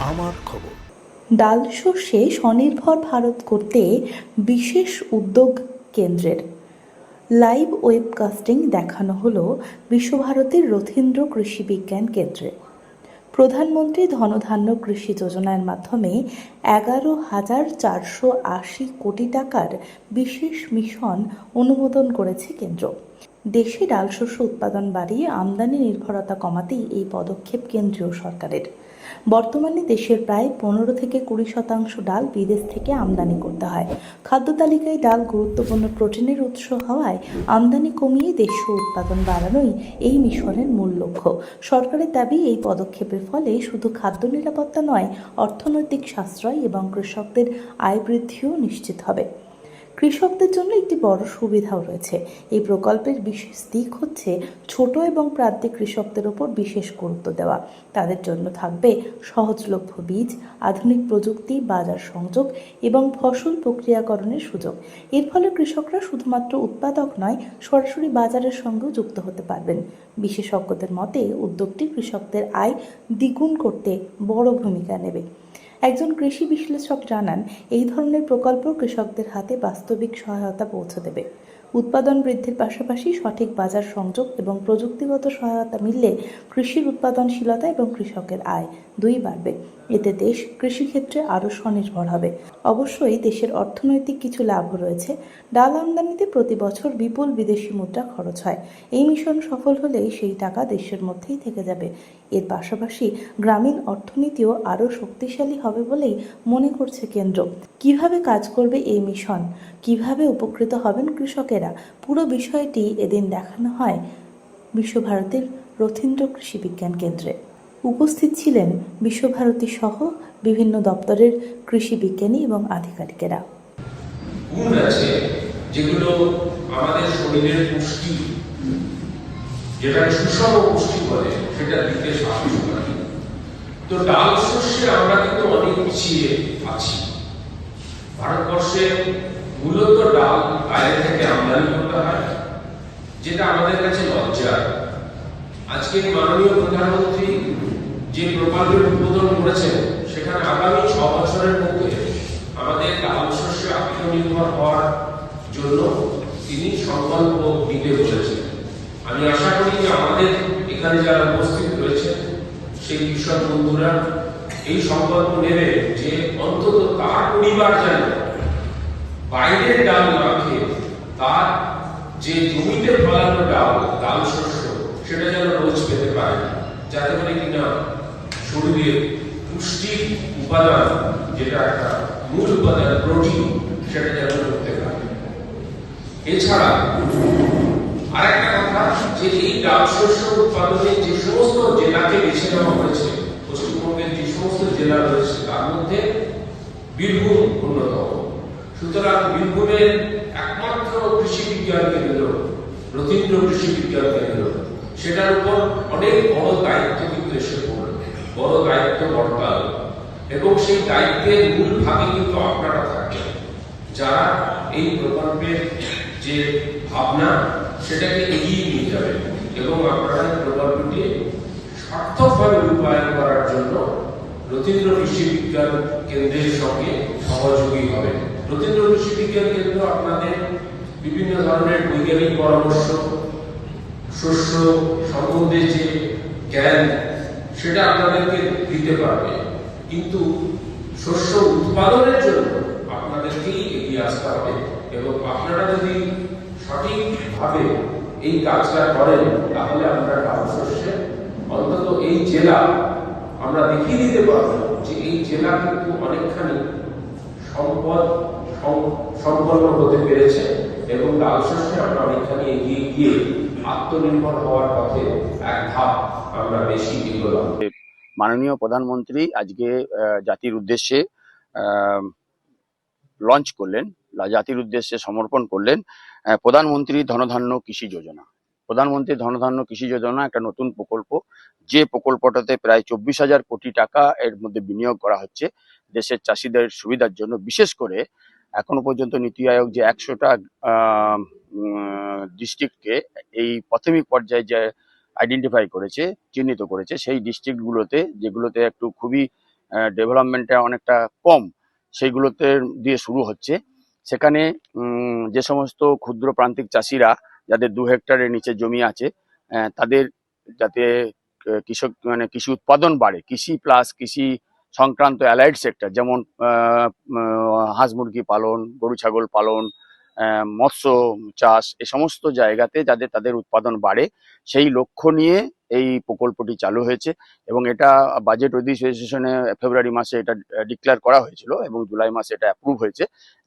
আমার খবর। ডাল শস্যে স্বনির্ভর ভারত করতে বিশেষ উদ্যোগ কেন্দ্রের। লাইভ ওয়েবকাস্টিং দেখানো হলো বিশ্বভারতীর রথীন্দ্র কৃষি বিজ্ঞান কেন্দ্রে। প্রধানমন্ত্রী ধনধান্য কৃষি যোজনার মাধ্যমে এগারো হাজার চারশো আশি কোটি টাকার বিশেষ মিশন অনুমোদন করেছে কেন্দ্র। দেশে ডাল শস্য উৎপাদন বাড়িয়ে আমদানি নির্ভরতা কমাতেই এই পদক্ষেপ কেন্দ্রীয় সরকারের। বর্তমানে দেশের প্রায় পনেরো থেকে কুড়ি শতাংশ ডাল বিদেশ থেকে আমদানি করতে হয়। খাদ্য তালিকায় ডাল গুরুত্বপূর্ণ প্রোটিনের উৎস হওয়ায় আমদানি কমিয়ে দেশীয় উৎপাদন বাড়ানোই এই মিশনের মূল লক্ষ্য। সরকারের দাবি, এই পদক্ষেপের ফলে শুধু খাদ্য নিরাপত্তা নয়, অর্থনৈতিক সাশ্রয় এবং কৃষকদের আয় বৃদ্ধিও নিশ্চিত হবে। কৃষকদের জন্য একটি বড় সুবিধাও রয়েছে। এই প্রকল্পের বিশেষ দিক হচ্ছে ছোট এবং প্রান্তিক কৃষকদের ওপর বিশেষ গুরুত্ব দেওয়া। তাদের জন্য থাকবে সহজলভ্য বীজ, আধুনিক প্রযুক্তি, বাজার সংযোগ এবং ফসল প্রক্রিয়াকরণের সুযোগ। এর ফলে কৃষকরা শুধুমাত্র উৎপাদক নয়, সরাসরি বাজারের সঙ্গেও যুক্ত হতে পারবেন। বিশেষজ্ঞদের মতে, উদ্যোগটি কৃষকদের আয় দ্বিগুণ করতে বড় ভূমিকা নেবে। একজন কৃষি বিশ্লেষক জানান এই ধরনের প্রকল্প কৃষকদের হাতে বাস্তবিক সহায়তা পৌঁছে দেবে। উৎপাদন বৃদ্ধির পাশাপাশি সঠিক বাজার সংযোগ এবং প্রযুক্তিগত সহায়তা মিললে কৃষির উৎপাদনশীলতা এবং কৃষকের আয় দুই বাড়বে। এতে দেশ কৃষিক্ষেত্রে আরও স্বনির্ভর হবে। অবশ্যই দেশের অর্থনৈতিক কিছু লাভ রয়েছে। ডাল আমদানিতে প্রতি বছর বিপুল বিদেশি মুদ্রা খরচ হয়। এই মিশন সফল হলেই সেই টাকা দেশের মধ্যেই থেকে যাবে। এর পাশাপাশি গ্রামীণ অর্থনীতিও আরও শক্তিশালী হবে বলেই মনে করছে কেন্দ্র। কীভাবে কাজ করবে এই মিশন? কীভাবে উপকৃত হবেন কৃষকেরা? পুরো বিষয়টি এদিন দেখানো হয় বিশ্বভারতীর রথীন্দ্র কৃষি বিজ্ঞান কেন্দ্রে। উপস্থিত ছিলেন বিশ্বভারতী সহ বিভিন্ন দপ্তরের কৃষি বিজ্ঞানী এবং আধিকারিকেরা। আছে, যেগুলো আমাদের শরীরের পুষ্টি যেটা সুষম পুষ্টি বলে, সেটা দিতে সাহায্য তো ডাল শস্যে আমরা কিন্তু অনেক পিছিয়ে আছি। ভারতবর্ষে মূলত ডাল বাইরে থেকে যেটা আমাদের কাছে লজ্জা। আজকে মাননীয় প্রধানমন্ত্রী যে প্রকল্পের উদ্বোধন করেছেন, সেখানে আগামী ছ বছরের মধ্যে আমাদের ডাল শস্য আত্মনির্ভর হওয়ার জন্য তিনি সংকল্প নিতে বলেছেন। আমি আশা করি যে আমাদের এখানে যারা উপস্থিত রয়েছে সেই কৃষক বন্ধুরা, এই সংকল্প নেবে যে অন্তত তার পরিবার যেন বাইরের ডাল না খেয়ে তার যে জমিতে ফলানো ডাল ডাল শস্য, সেটা যেন রোজ পেতে পারে। যাতে করে কিনা শরীরের পুষ্টি উপাদান, যেটা একটা মূল উপাদান প্রোটিন সেটা যেন করতে পারে। এছাড়া আরেকটা কথা, যে এই ডাল শস্য উৎপাদনে যে সমস্ত জেলাকে বেছে নেওয়া হয়েছে, পশ্চিমবঙ্গের যে সমস্ত জেলা রয়েছে, তার মধ্যে বীরভূম অন্যতম। সুতরাং বীরভূমের একমাত্র কৃষি বিজ্ঞান কেন্দ্র রথীন্দ্র কৃষি বিজ্ঞান কেন্দ্র। সেটার উপর অনেক বড় দায়িত্ব কিন্তু এসে পড়বে। বড় দায়িত্ব বর্তাল এবং সেই দায়িত্বের মূল ভাগে কিন্তু আপনারা থাকবেন। যারা এই প্রকল্পের যে ভাবনা, সেটাকে এগিয়ে নিয়ে যাবে এবং আপনারা প্রকল্পটি সার্থকভাবে রূপায়ণ করার জন্য রথীন্দ্র কৃষি বিজ্ঞান কেন্দ্রের সঙ্গে সহযোগী হবে রথীন্দ্র কৃষি বিজ্ঞান কেন্দ্র আপনাদের বিভিন্ন ধরনের বৈজ্ঞানিক পরামর্শ, শস্য সম্বন্ধে যে জ্ঞান, সেটা আপনাদেরকে দিতে পারবে। কিন্তু শস্য উৎপাদনের জন্য আপনাদেরকেই এগিয়ে আসতে হবে এবং আপনারা যদি সঠিকভাবে এই কাজটা করেন, তাহলে আমরা শস্যে অন্তত এই জেলা আমরা দেখিয়ে দিতে পারব যে এই জেলা কিন্তু অনেকখানি সম্পদ সম- সম্পন্ন হতে পেরেছে এবং শস্যে আমরা অনেকখানি এগিয়ে গিয়ে আত্মনির্ভর হওয়ার পথে এক ধাপ আমরা বেশি এগোলাম। মাননীয় প্রধানমন্ত্রী আজকে জাতির উদ্দেশ্যে লঞ্চ করলেন, জাতির উদ্দেশ্যে সমর্পণ করলেন প্রধানমন্ত্রী ধনধান্য কৃষি যোজনা। প্রধানমন্ত্রী ধনধান্য কৃষি যোজনা একটা নতুন প্রকল্প। যে প্রকল্পটাতে প্রায় চব্বিশ হাজার কোটি টাকা এর মধ্যে বিনিয়োগ করা হচ্ছে দেশের চাষিদের সুবিধার জন্য, বিশেষ করে এখনও পর্যন্ত নীতি আয়োগ যে একশোটা ডিস্ট্রিক্টকে এই প্রাথমিক পর্যায়ে যে আইডেন্টিফাই করেছে, চিহ্নিত করেছে, সেই ডিস্ট্রিক্টগুলোতে যেগুলোতে একটু খুবই ডেভেলপমেন্টটা অনেকটা কম, সেইগুলোতে দিয়ে শুরু হচ্ছে। সেখানে যে সমস্ত ক্ষুদ্র প্রান্তিক চাষিরা যাদের দু হেক্টরের নিচে জমি আছে তাদের যাতে কৃষক মানে কৃষি উৎপাদন বাড়ে, কৃষি প্লাস কৃষি সংক্রান্ত অ্যালাইড সেক্টর যেমন হাঁস মুরগি পালন, গরু, ছাগল পালন মৎস্য চাষ, এ সমস্ত জায়গাতে যাদের তাদের উৎপাদন বাড়ে, সেই লক্ষ্য নিয়ে এই প্রকল্পটি চালু হয়েছে এবং এটা বাজেট অধিবেশনে ফেব্রুয়ারি মাসে এটা ডিক্লেয়ার করা হয়েছিল এবং জুলাই মাসে এটা অ্যাপ্রুভ হয়েছে।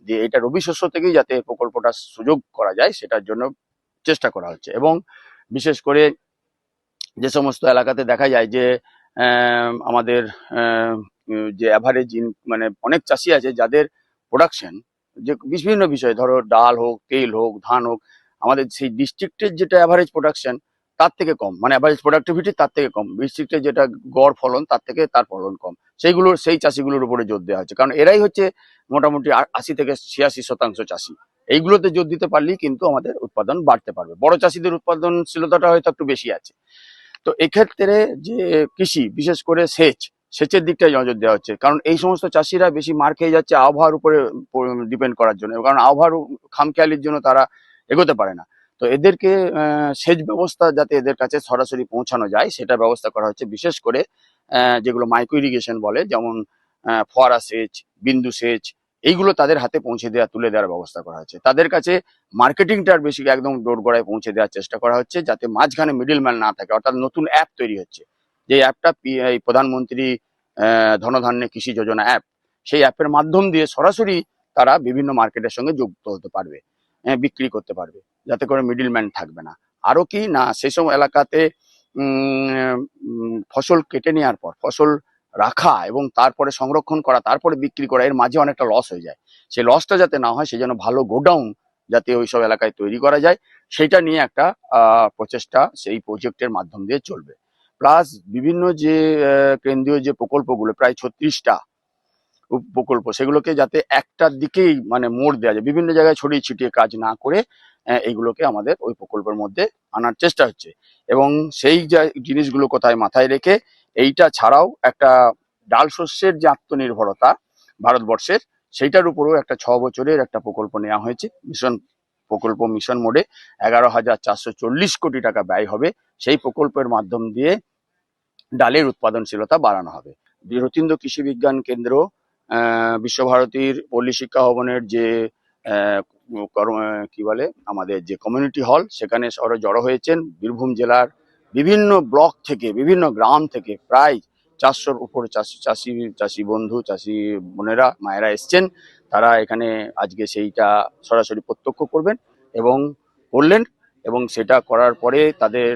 যে এটা রবি শস্য থেকেই যাতে প্রকল্পটা সুযোগ করা যায়, সেটার জন্য চেষ্টা করা হচ্ছে এবং বিশেষ করে যে সমস্ত এলাকাতে দেখা যায় যে আমাদের যে অ্যাভারেজ ইন মানে অনেক চাষি আছে যাদের প্রোডাকশন যে বিভিন্ন বিষয়, ধরো ডাল হোক, তেল হোক, ধান হোক, আমাদের সেই ডিস্ট্রিক্টের যেটা অ্যাভারেজ প্রোডাকশন তার থেকে কম। মানে অ্যাভারেজ প্রোডাক্টিভিটি তার থেকে কম। ডিস্ট্রিক্টের যেটা গড় ফলন তার থেকে তার ফলন কম। সেইগুলোর, সেই চাষিগুলোর উপরে জোর দেওয়া হচ্ছে কারণ এরাই হচ্ছে মোটামুটি আশি থেকে ছিয়াশি শতাংশ চাষি। এইগুলোতে জোর দিতে পারলেই কিন্তু আমাদের উৎপাদন বাড়তে পারবে। বড় চাষিদের উৎপাদনশীলতাটা হয়তো একটু বেশি আছে। তো এক্ষেত্রে যে কৃষি, বিশেষ করে সেচ সেচের দিকটাই নজর দেওয়া হচ্ছে। কারণ এই সমস্ত চাষিরা বেশি মার খেয়ে যাচ্ছে আবহাওয়ার উপরে ডিপেন্ড করার জন্য। কারণ আবহাওয়ার খামখেয়ালির জন্য তারা এগোতে পারে না। তো এদেরকে সেচ ব্যবস্থা যাতে এদের কাছে সরাসরি পৌঁছানো যায়, সেটা ব্যবস্থা করা হচ্ছে। বিশেষ করে যেগুলো মাইক্রো ইরিগেশন বলে, যেমন ফোয়ারা সেচ, বিন্দু সেচ, এইগুলো তাদের হাতে পৌঁছে দেওয়া তুলে দেওয়ার ব্যবস্থা করা হচ্ছে। তাদের কাছে মার্কেটিংটার বেশি একদম দোরগোড়ায় পৌঁছে দেওয়ার চেষ্টা করা হচ্ছে, যাতে মাঝখানে মিডিল ম্যান না থাকে। অর্থাৎ নতুন অ্যাপ তৈরি হচ্ছে। যে অ্যাপটা এই প্রধানমন্ত্রী ধনধান্য কৃষি যোজনা অ্যাপ, সেই অ্যাপের মাধ্যম দিয়ে সরাসরি তারা বিভিন্ন মার্কেটের সঙ্গে যুক্ত হতে পারবে বিক্রি করতে পারবে, যাতে করে মিডিল ম্যান থাকবে না। আরও কি, না সেসব এলাকাতে ফসল কেটে নেওয়ার পর, ফসল রাখা এবং তারপরে সংরক্ষণ করা, তারপরে বিক্রি করা, এর মাঝে অনেকটা লস হয়ে যায়। সেই লসটা যাতে না হয়, সেই জন্য ভালো গোডাউন যাতে ওইসব এলাকায় তৈরি করা যায় সেটা নিয়ে একটা প্রচেষ্টা সেই প্রজেক্টের মাধ্যম দিয়ে চলবে। প্লাস বিভিন্ন যে কেন্দ্রীয় যে প্রকল্পগুলো, প্রায় ছত্রিশটা প্রকল্প সেগুলোকে যাতে একটার দিকেই মানে মোড় দেওয়া যায়, বিভিন্ন জায়গায় ছড়িয়ে ছিটিয়ে কাজ না করে এইগুলোকে আমাদের ওই প্রকল্পের মধ্যে আনার চেষ্টা হচ্ছে। এবং সেই জিনিসগুলো কোথায় মাথায় রেখে, এইটা ছাড়াও একটা ডাল শস্যের যে আত্মনির্ভরতা ভারতবর্ষের, সেইটার উপরেও একটা ছ বছরের একটা প্রকল্প নেওয়া হয়েছে, মিশন প্রকল্প মিশন মোডে এগারো হাজার চারশো চল্লিশ কোটি টাকা ব্যয় হবে। সেই প্রকল্পের মাধ্যম দিয়ে ডালের উৎপাদনশীলতা বাড়ানো হবে। রথীন্দ্র কৃষি বিজ্ঞান কেন্দ্র বিশ্বভারতীর পল্লী শিক্ষা ভবনের যে কি বলে, আমাদের যে কমিউনিটি হল সেখানে সবাই জড়ো হয়েছেন বীরভূম জেলার বিভিন্ন ব্লক থেকে, বিভিন্ন গ্রাম থেকে প্রায় চারশোর উপর চাষি চাষি চাষি বন্ধু, চাষি বোনেরা, মায়েরা এসছেন। তারা এখানে আজকে সেইটা সরাসরি প্রত্যক্ষ করবেন এবং করলেন এবং সেটা করার পরে তাদের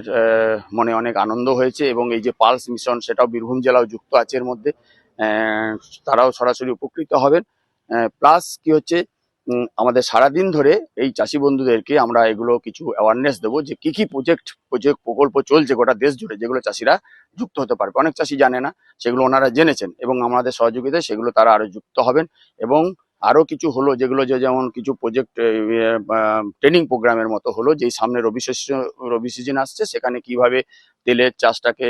মনে অনেক আনন্দ হয়েছে এবং এই যে পালস মিশন সেটাও বীরভূম জেলাও যুক্ত আছে এর মধ্যে তারাও সরাসরি উপকৃত হবেন। প্লাস কি হচ্ছে আমাদের সারাদিন ধরে এই চাষি বন্ধুদেরকে আমরা এগুলো কিছু অ্যাওয়ারনেস দেবো যে কি কি প্রজেক্ট প্রজেক্ট প্রকল্প চলছে গোটা দেশ জুড়ে যেগুলো চাষিরা যুক্ত হতে পারবে। অনেক চাষি জানে না, সেগুলো ওনারা জেনেছেন এবং আমাদের সহযোগিতায় সেগুলো তারা আরও যুক্ত হবেন এবং আরও কিছু হলো যেগুলো যে যেমন কিছু প্রজেক্ট ট্রেনিং প্রোগ্রামের মতো হলো যেই সামনে রবি শস্য, রবি সিজন আসছে, সেখানে কীভাবে তেলের চাষটাকে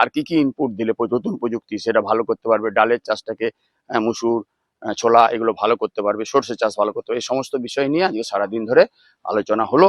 আর কি কি ইনপুট দিলে নতুন প্রযুক্তি সেটা ভালো করতে পারবে, ডালের চাষটাকে মুসুর ছোলা এগুলো ভালো করতে পারবে, সর্ষে চাষ ভালো করতে পারবে, এই সমস্ত বিষয় নিয়ে আজকে সারাদিন ধরে আলোচনা হলো।